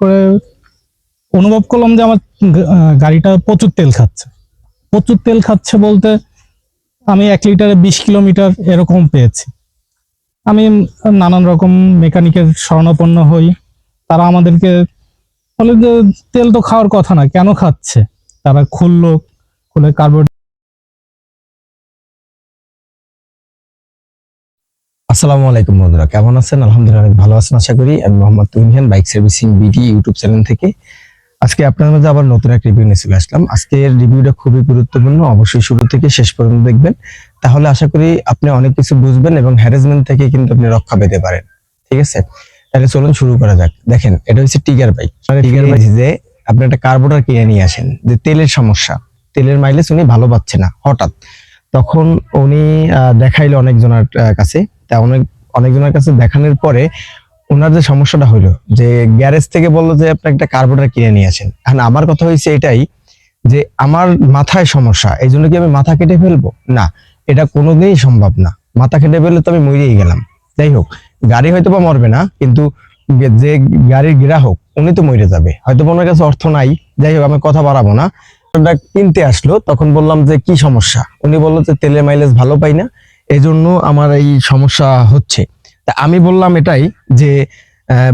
করে অনুভব করলাম যে আমার গাড়িটা প্রচুর তেল খাচ্ছে। প্রচুর তেল খাচ্ছে বলতে আমি এক লিটারে বিশ কিলোমিটার এরকম পেয়েছি। আমি নানান রকম মেকানিকের শরণাপন্ন হই। তারা আমাদেরকে বলে যে তেল তো খাওয়ার কথা না, কেন খাচ্ছে? তারা খুললো খুলে কার্বোরেটর আসসালামু আলাইকুম বন্ধুরা কেমন আছেন? আলহামদুলিল্লাহ অনেক ভালো আছেন আশা করি। আমি Mohammad Tuhin bike servicing BD YouTube channel থেকে। আজকে আপনাদের মধ্যে আবার নতুন এক রিভিউ নিয়ে চলে আসলাম। আজকের রিভিউটা খুবই গুরুত্বপূর্ণ অবশ্যই শুরু থেকে শেষ পর্যন্ত দেখবেন। তাহলে আশা করি আপনি অনেক কিছু বুঝবেন এবং হ্যারাসমেন্ট থেকে কিন্তু আপনি রক্ষা পেতে পারেন। ঠিক আছে? তাহলে চলুন শুরু করা যাক। দেখেন এটা হচ্ছে টিগার বাইক টিগার বাইক যে আপনি একটা কার্বোটার কিনে নিয়ে আসেন যে তেলের সমস্যা। তেলের মাইলেজ উনি ভালো পাচ্ছে না হঠাৎ। তখন উনি দেখাইলো অনেকজনের কাছে। তা অনেক, অনেকজনের কাছে দেখানোর পরে ওনার যে সমস্যাটা হইল, যে গ্যারেজ থেকে বলল যে আপনি একটা কার্বোরেটর কিনে নিয়ে আসেন। এখন আমার কথা হয়েছে এটাই যে আমার মাথায় সমস্যা এই জন্য কি আমি মাথা কেটে ফেলব? না, এটা কোনোদিনই সম্ভব না। মাথা কেটে ফেললে তো আমি মরেই গেলাম। যাই হোক, গাড়ি হয়তো বা মরবে না, কিন্তু যে গাড়ির গ্রাহক, উনি তো মরে যাবে। হয়তো ওনার কাছে অর্থ নাই, যাই হোক, আমি কথা বাড়াবো না। কিনতে আসলো, তখন বললাম যে কি সমস্যা? উনি বলল যে তেলের মাইলেজ ভালো পাই না। এই জন্য আমার এই সমস্যা হচ্ছে। তা আমি বললাম এটাই যে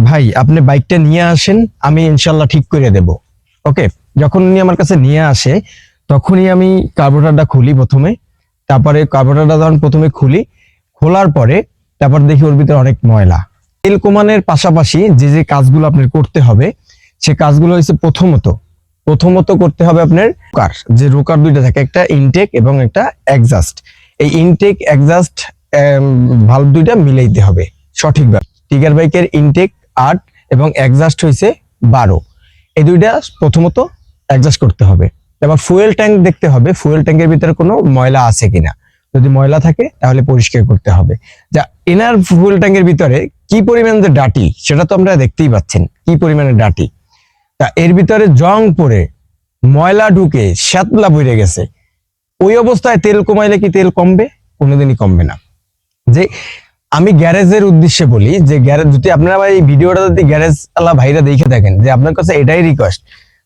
ভাই, আপনি বাইকটা নিয়ে আসেন, আমি ইনশাল্লাহ ঠিক করে দেব। ওকে? যখন উনি আমার কাছে নিয়ে আসে, তখনই আমি কার্বোরেটরটা খুলি প্রথমে। তারপরে কার্বোরেটরটা যখন প্রথমে খুলি, খোলার পরে তারপর দেখি ওর ভিতরে অনেক ময়লা। তেল কমানোর পাশাপাশি যে যে কাজগুলো আপনার করতে হবে, সে কাজগুলো হচ্ছে প্রথমত। প্রথমত করতে হবে আপনার রোকার। যে রোকার দুইটা থাকে, একটা ইনটেক এবং একটা এক্সাস্ট এই ইনটেক এক্সাস্ট ভালভ দুইটা মিলাইতে হবে। সঠিকভাবে টিগার বাইকের ইনটেক আট এবং এক্সাস্ট হয়েছে বারো। এই দুইটা প্রথমত অ্যাডজাস্ট করতে হবে। এবার ফুয়েল ট্যাঙ্ক দেখতে হবে। ফুয়েল ট্যাঙ্কের ভিতরে কোনো ময়লা আছে কিনা। যদি ময়লা থাকে, তাহলে পরিষ্কার করতে হবে। যা এনার ফুয়েল ট্যাঙ্কের ভিতরে কি পরিমাণ যে ডাটি সেটা তো আমরা দেখতেই পাচ্ছেন। কি পরিমাণে ডাটি তা এর ভিতরে জং পড়ে ময়লা ঢুকে শ্যাতলা বইরে গেছে। ওই অবস্থায় তেল কমাইলে কি তেল কমবে? কোনোদিনই কমবে না। যে আমি গ্যারেজের উদ্দেশ্যে বলি, যে গ্যারেজ যদি আপনারা এই ভিডিওটা যদি গ্যারেজ আলা ভাইরা দেখে থাকেন, যে আপনার কাছে এটাই রিকোয়েস্ট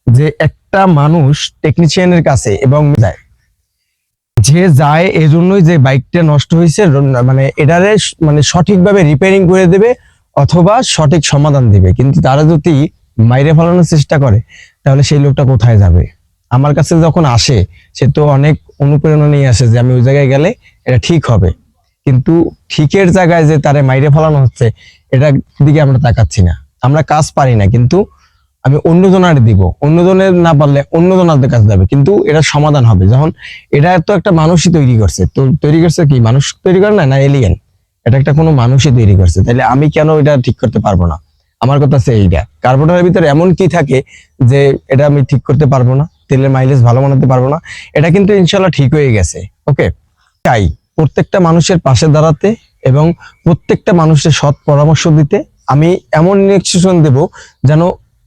যে একটা মানুষ টেকনিশিয়ানের কাছে এবং যায়, যে যায় এজন্যই যে বাইকটা নষ্ট হয়েছে মানে এটারে মানে সঠিকভাবে রিপেয়ারিং করে দেবে অথবা সঠিক সমাধান দিবে। কিন্তু তারা যদি মাইরে ফেলানোর চেষ্টা করে, তাহলে সেই লোকটা কোথায় যাবে? আমার কাছে যখন আসে, সে তো অনেক অনুপ্রেরণা নিয়ে আসে যে আমি ওই জায়গায় গেলে এটা ঠিক হবে। কিন্তু ঠিকের জায়গায় যে তারে মাইরে ফেলানো হচ্ছে এটা দিকে আমরা তাকাচ্ছি না। আমরা কাজ পারি না, কিন্তু আমি অন্য জনের দিব। অন্য জনের না পারলে অন্য জনের কাছে যাবে, কিন্তু এটা সমাধান হবে। যখন এটা তো একটা মানুষই তৈরি করছে, তো তৈরি করছে কি? মানুষ তৈরি করে না? না এলিয়েন এটা একটা কোনো মানুষই তৈরি করছে। তাহলে আমি কেন এটা ঠিক করতে পারব না? আমার কথা হচ্ছে এইটা। কার্বোনের ভিতরে এমন কি থাকে যে এটা আমি ঠিক করতে পারব না? তেলের মাইলেজ ভালো বানাতে পারব না। এটা কিন্তু ইনশাল্লাহ ঠিক হয়ে গেছে। ওকে চাই প্রত্যেকটা মানুষের পাশে দাঁড়াতে এবং প্রত্যেকটা মানুষের সৎ পরামর্শ দিতে আমি এমন ইনস্ট্রাকশন দেব যেন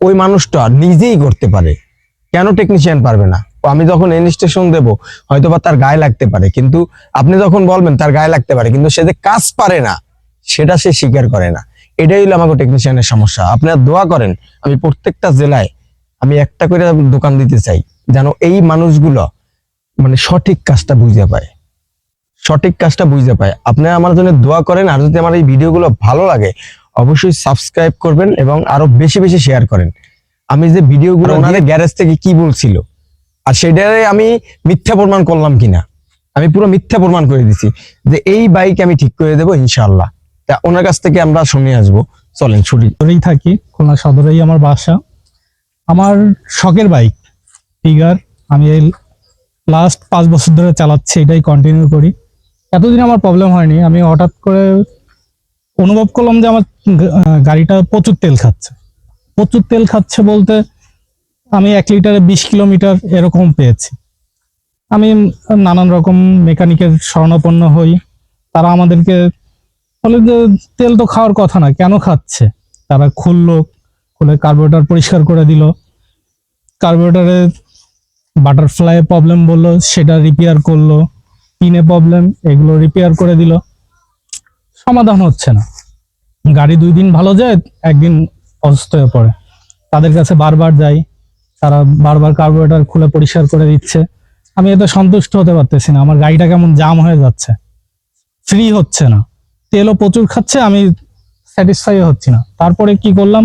ওই মানুষটা নিজেই করতে পারে। কেন টেকনিশিয়ান পারবে না? আমি যখন ইনস্ট্রাকশন দেব হয়তো বা তার গায়ে লাগতে পারে। কিন্তু আপনি যখন বলবেন তার গায়ে লাগতে পারে, কিন্তু সে যে কাজ পারে না, সেটা সে স্বীকার করে না। এটাই হলো আমাকে টেকনিশিয়ানের সমস্যা। আপনারা দোয়া করেন, আমি প্রত্যেকটা জেলায় আমি একটা করে দোকান দিতে চাই। যেন এই মানুষগুলো মানে সঠিক কাজটা বুঝতে পায়। সঠিক কাজটা বুঝতে পায়। আপনারা আমার জন্য দোয়া করেন আর যদি আমার এই ভিডিওগুলো ভালো লাগে অবশ্যই সাবস্ক্রাইব করবেন এবং আরও বেশি বেশি শেয়ার করেন। আমি যে ভিডিওগুলো ওনাদের গ্যারেজ থেকে কি বলছিল আর সেটারে আমি মিথ্যা প্রমাণ করলাম কিনা আমি পুরো মিথ্যা প্রমাণ করে দিছি যে এই বাইক আমি ঠিক করে দেবো ইনশাআল্লাহ। তা ওনার কাছ থেকে আমরা শুনে আসব। চলেন ছুটি থাকি খুলনা সদরেই আমার বাসা। আমার শখের বাইক টিগার আমি এই লাস্ট পাঁচ বছর ধরে চালাচ্ছি, এটাই কন্টিনিউ করি। এতদিন আমার প্রবলেম হয়নি, আমি হঠাৎ করে অনুভব করলাম যে আমার গাড়িটা প্রচুর তেল খাচ্ছে। প্রচুর তেল খাচ্ছে বলতে আমি এক লিটারে বিশ কিলোমিটার এরকম পেয়েছি। আমি নানান রকম মেকানিকের শরণাপন্ন হই, তারা আমাদেরকে বলে যে তেল তো খাওয়ার কথা না, কেন খাচ্ছে? তারা খুললো, খুলে কার্বোরেটর পরিষ্কার করে দিল। কার্বোরেটরে বাটারফ্লাই প্রবলেম বলল, সেটা রিপেয়ার করল পিনে প্রবলেম এগুলো রিপেয়ার করে দিল। সমাধান হচ্ছে না। গাড়ি দুই দিন ভালো যায়, একদিন অসুস্থ হয়ে পড়ে। তাদের কাছে বারবার যাই, তারা বারবার কার্বোরেটর খুলে পরিষ্কার করে দিচ্ছে। আমি এতে সন্তুষ্ট হতে পারতেছি না, আমার গাড়িটা কেমন জাম হয়ে যাচ্ছে। ফ্রি হচ্ছে না। তেলও প্রচুর খাচ্ছে, আমি স্যাটিসফাই হচ্ছি না। তারপরে কি করলাম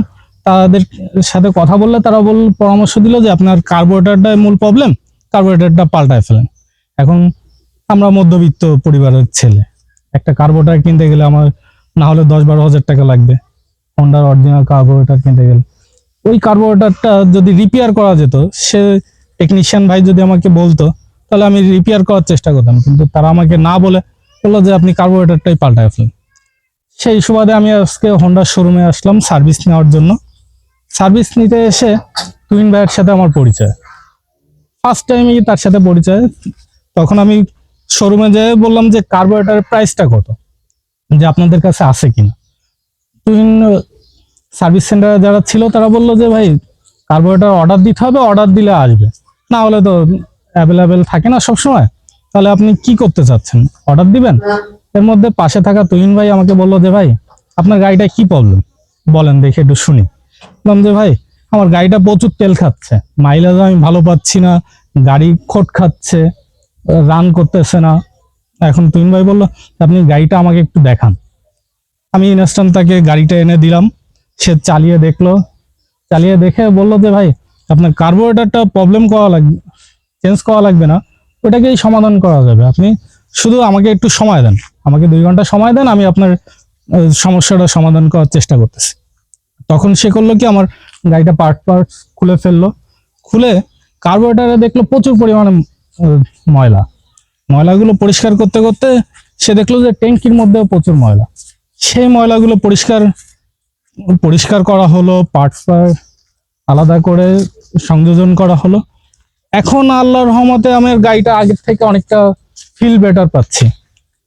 তাদের সাথে কথা বললে তারা বল, পরামর্শ দিল যে আপনার কার্বোরেটরটাই মূল প্রবলেম কার্বোরেটরটা পাল্টায় ফেলেন। এখন আমরা মধ্যবিত্ত পরিবারের ছেলে। একটা কার্বোরেটর কিনতে গেলে আমার না হলে দশ বারো হাজার টাকা লাগবে। হন্ডার অরিজিনাল কার্বোরেটর কিনতে গেলে। ওই কার্বোরেটরটা যদি রিপেয়ার করা যেত, সে টেকনিশিয়ান ভাই যদি আমাকে বলতো, তাহলে আমি রিপেয়ার করার চেষ্টা করতাম। কিন্তু তারা আমাকে না বলে, বলল যে আপনি কার্বোরেটরটাই পাল্টায় ফেলেন। সেই সুবাদে আমি আজকে হোন্ডার শোরুমে আসলাম সার্ভিস নেওয়ার জন্য। সার্ভিস নিতে এসে তুইন ভাইয়ের সাথে আমার পরিচয়। ফার্স্ট টাইমই তার সাথে পরিচয়? তখন আমি শোরুমে যেয়ে বললাম যে কার্বোরেটরের প্রাইসটা কত? যে আপনাদের কাছে আছে কিনা। তুইন সার্ভিস সেন্টারে যারা ছিল, তারা বলল যে ভাই কার্বোরেটর অর্ডার দিতে হবে অর্ডার দিলে আসবে। না হলে তো অ্যাভেলেবেল থাকে না সবসময়। তাহলে আপনি কি করতে চাচ্ছেন? অর্ডার দিবেন? এর মধ্যে পাশে থাকা তুহিন ভাই আমাকে বলল যে ভাই, আপনার গাড়িটা কি প্রবলেম বলেন দেখে একটু শুনি। বললাম যে ভাই, আমার গাড়িটা প্রচুর তেল খাচ্ছে। মাইলেজ আমি ভালো পাচ্ছি না, গাড়ি খোট খাচ্ছে রান করতেছে না। এখন তুহিন ভাই বলল, আপনি গাড়িটা আমাকে একটু দেখান। আমি ইনস্ট্যান্ট তাকে গাড়িটা এনে দিলাম। সে চালিয়ে দেখল। চালিয়ে দেখে বলল যে, ভাই, আপনার কার্বোরেটরটা প্রবলেম করা লাগবে চেঞ্জ করা লাগবে না। ওটাকেই সমাধান করা যাবে। আপনি শুধু আমাকে একটু সময় দেন। আমাকে দুই ঘণ্টা সময় দেন, আমি আপনার সমস্যাটা সমাধান করার চেষ্টা করতেছি। তখন সে করল কি, আমার গাড়িটা পার্ট পার্ট খুলে ফেলল। খুলে কার্বোরেটারে দেখল প্রচুর পরিমাণে ময়লা। ময়লাগুলো পরিষ্কার করতে করতে সে দেখল যে ট্যাঙ্কির মধ্যেও প্রচুর ময়লা। সেই ময়লাগুলো পরিষ্কার পরিষ্কার করা হলো পার্টস আলাদা করে সংযোজন করা হলো। এখন আল্লাহর রহমতে আমার গাড়িটা আগের থেকে অনেকটা ফিল বেটার পাচ্ছি।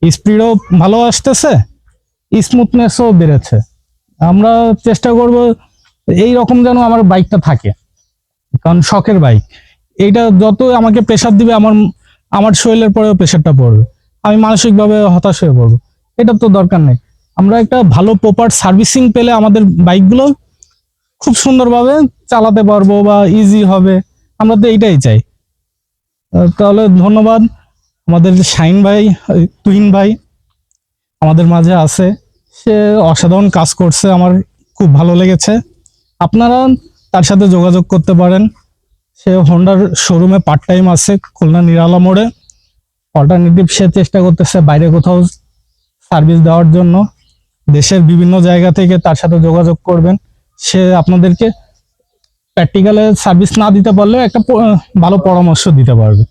স্পিডও ভালো আসতেছে স্মুথনেসও বেড়েছে। আমরা চেষ্টা করব এই রকম যেন আমার বাইকটা থাকে। কারণ শখের বাইক এইটা যত আমাকে প্রেশার দিবে, আমার আমার শরীরের পরেও প্রেশারটা পড়বে। আমি মানসিকভাবে হতাশ হয়ে পড়ব। এটা তো দরকার নেই। আমরা একটা ভালো প্রপার সার্ভিসিং পেলে আমাদের বাইকগুলো খুব সুন্দরভাবে চালাতে পারব বা ইজি হবে। আমরা তো এইটাই চাই। তাহলে ধন্যবাদ। আমাদের শাইন ভাই, তুহিন ভাই আমাদের মাঝে আছে। সে অসাধারণ কাজ করছে, আমার খুব ভালো লেগেছে। আপনারা তার সাথে যোগাযোগ করতে পারেন। সে হোন্ডার শোরুমে পার্ট টাইম আছে, খুলনা নিরালা মোড়ে। অল্টারনেটিভ সে চেষ্টা করতেছে বাইরে কোথাও সার্ভিস দেওয়ার জন্য। দেশের বিভিন্ন জায়গা থেকে তার সাথে যোগাযোগ করবেন। সে আপনাদেরকে প্র্যাকটিক্যালে সার্ভিস না দিতে পারলেও একটা ভালো পরামর্শ দিতে পারবে।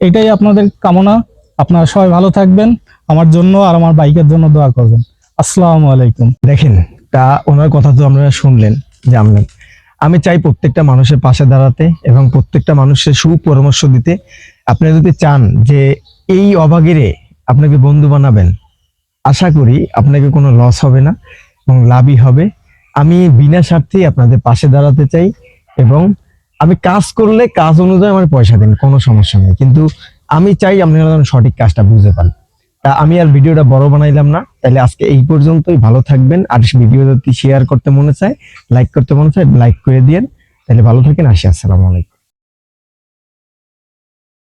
এটাই আপনাদের কামনা। আপনারা সবাই ভালো থাকবেন। আমার জন্য আর আমার বাইকের জন্য দোয়া করবেন। আসসালামু আলাইকুম। দেখেন, তা ওনার কথা তো আপনারা শুনলেন, জানলেন। আমি চাই প্রত্যেকটা মানুষের পাশে দাঁড়াতে এবং প্রত্যেকটা মানুষের সুপরামর্শ দিতে। আপনি যদি চান যে এই অভাগীরে আপনাকে বন্ধু বানাবেন, আশা করি আপনাকে কোনো লস হবে না এবং লাভই হবে। আমি বিনা স্বার্থেই আপনাদের পাশে দাঁড়াতে চাই এবং আমি কাজ করলে কাজ অনুযায়ী আমার পয়সা দিন, কোনো সমস্যা নেই। কিন্তু আমি চাই আপনারা যেন সঠিক কাজটা বুঝতে পারেন। তা আমি আর ভিডিওটা বড় বানাইলাম না। তাহলে আজকে এই পর্যন্তই। ভালো থাকবেন। আর ভিডিও যদি শেয়ার করতে মনে চায় লাইক করতে মনে চায় লাইক করে দিয়েন। তাহলে ভালো থাকেন। আসি, আসসালামু আলাইকুম।